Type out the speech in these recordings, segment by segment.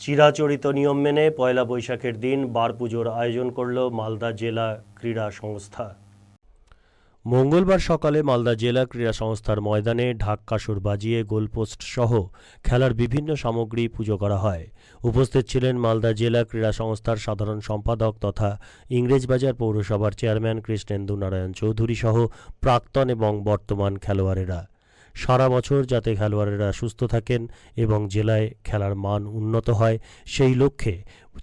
চিরাচরিত নিয়ম মেনে পয়লা বৈশাখের দিন বার পুজোর আয়োজন করল মালদা জেলা ক্রীড়া সংস্থা। মঙ্গলবার সকালে মালদা জেলা ক্রীড়া সংস্থার ময়দানে ঢাক কাসর বাজিয়ে গোলপোস্ট সহ খেলার বিভিন্ন সামগ্রী পুজো করা হয়। উপস্থিত ছিলেন মালদা জেলা ক্রীড়া সংস্থার সাধারণ সম্পাদক তথা ইংরেজবাজার পৌরসভার চেয়ারম্যান কৃষ্ণেন্দু নারায়ণ চৌধুরী সহ প্রাক্তন এবং বর্তমান খেলোয়াড়েরা। সারা বছর যাতে খেলোয়াড়েরা সুস্থ থাকেন এবং জেলায় খেলার মান উন্নত হয়, সেই লক্ষ্যে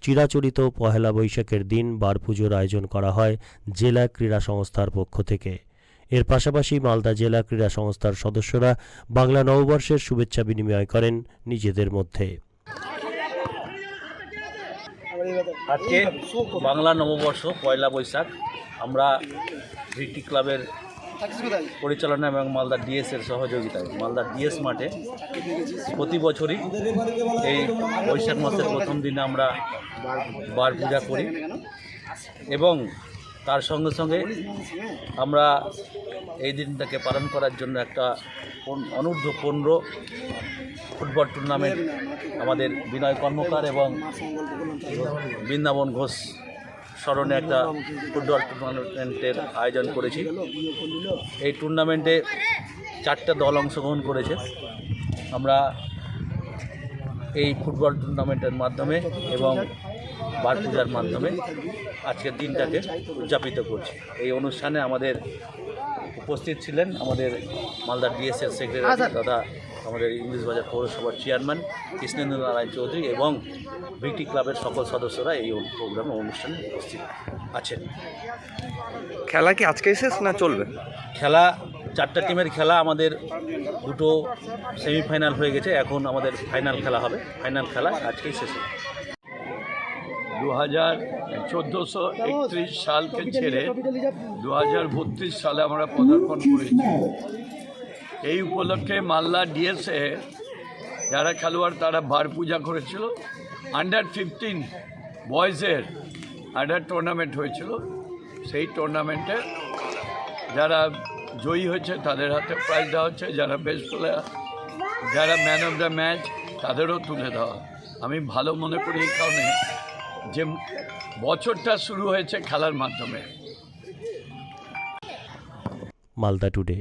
চিরাচরিত পহেলা বৈশাখের দিন বার পুজোর আয়োজন করা হয় জেলা ক্রীড়া সংস্থার পক্ষ থেকে। এর পাশাপাশি মালদা জেলা ক্রীড়া সংস্থার সদস্যরা বাংলা নববর্ষের শুভেচ্ছা বিনিময় করেন নিজেদের মধ্যে। আজকে বাংলা নববর্ষ, পয়লা বৈশাখ, আমরা ভিটি ক্লাবের পরিচালনা এবং মালদা ডিএস এর সহযোগিতায় মালদা ডিএস মাঠে প্রতি বছরই এই বৈশাখ মাসের প্রথম দিনে আমরা বার পূজা করি এবং তার সঙ্গে সঙ্গে আমরা এই দিনটাকে পালন করার জন্য একটা অনূর্ধ্ব পনেরো ফুটবল টুর্নামেন্ট আমাদের বিনয় কর্মকার এবং বৃন্দাবন ঘোষ স্মরণে একটা ফুটবল টুর্নামেন্টের আয়োজন করেছি। এই টুর্নামেন্টে চারটা দল অংশগ্রহণ করেছে। আমরা এই ফুটবল টুর্নামেন্টের মাধ্যমে এবং বার পূজার মাধ্যমে আজকের দিনটাকে উদযাপিত করছি। এই অনুষ্ঠানে আমাদের উপস্থিত ছিলেন আমাদের মালদা ডিএসএল সেক্রেটারি দাদা আমাদের ইংলিশ বাজার পৌরসভার চেয়ারম্যান কৃষ্ণেন্দ্র নারায়ণ চৌধুরী এবং ভিটি ক্লাবের সকল সদস্যরা এই প্রোগ্রামে অনুষ্ঠানে উপস্থিত আছেন। খেলা কি আজকেই শেষ না চলবে? খেলা চারটা টিমের খেলা আমাদের দুটো সেমিফাইনাল হয়ে গেছে এখন আমাদের ফাইনাল খেলা হবে। ফাইনাল খেলা আজকেই শেষ হবে। দু হাজার চোদ্দোশো একত্রিশ সালকে ছেড়ে দু হাজার বত্রিশ সালে আমরা পদার্পণ করেছি। এই উপলক্ষে মালদা ডিএসএ যারা খেলোয়াড় তারা বার পূজা করেছিল। আন্ডার ফিফটিন বয়েজের একটা টুর্নামেন্ট হয়েছিল। সেই টুর্নামেন্টে যারা জয়ী হয়েছে তাদের হাতে প্রাইজ দেওয়া হচ্ছে। যারা বেস্ট প্লেয়ার যারা ম্যান অফ দ্য ম্যাচ তাদেরও তুলে দেওয়া। আমি ভালো মনে করি এই কারণে যে বছরটা শুরু হয়েছে খেলার মাধ্যমে। মালদা টুডে।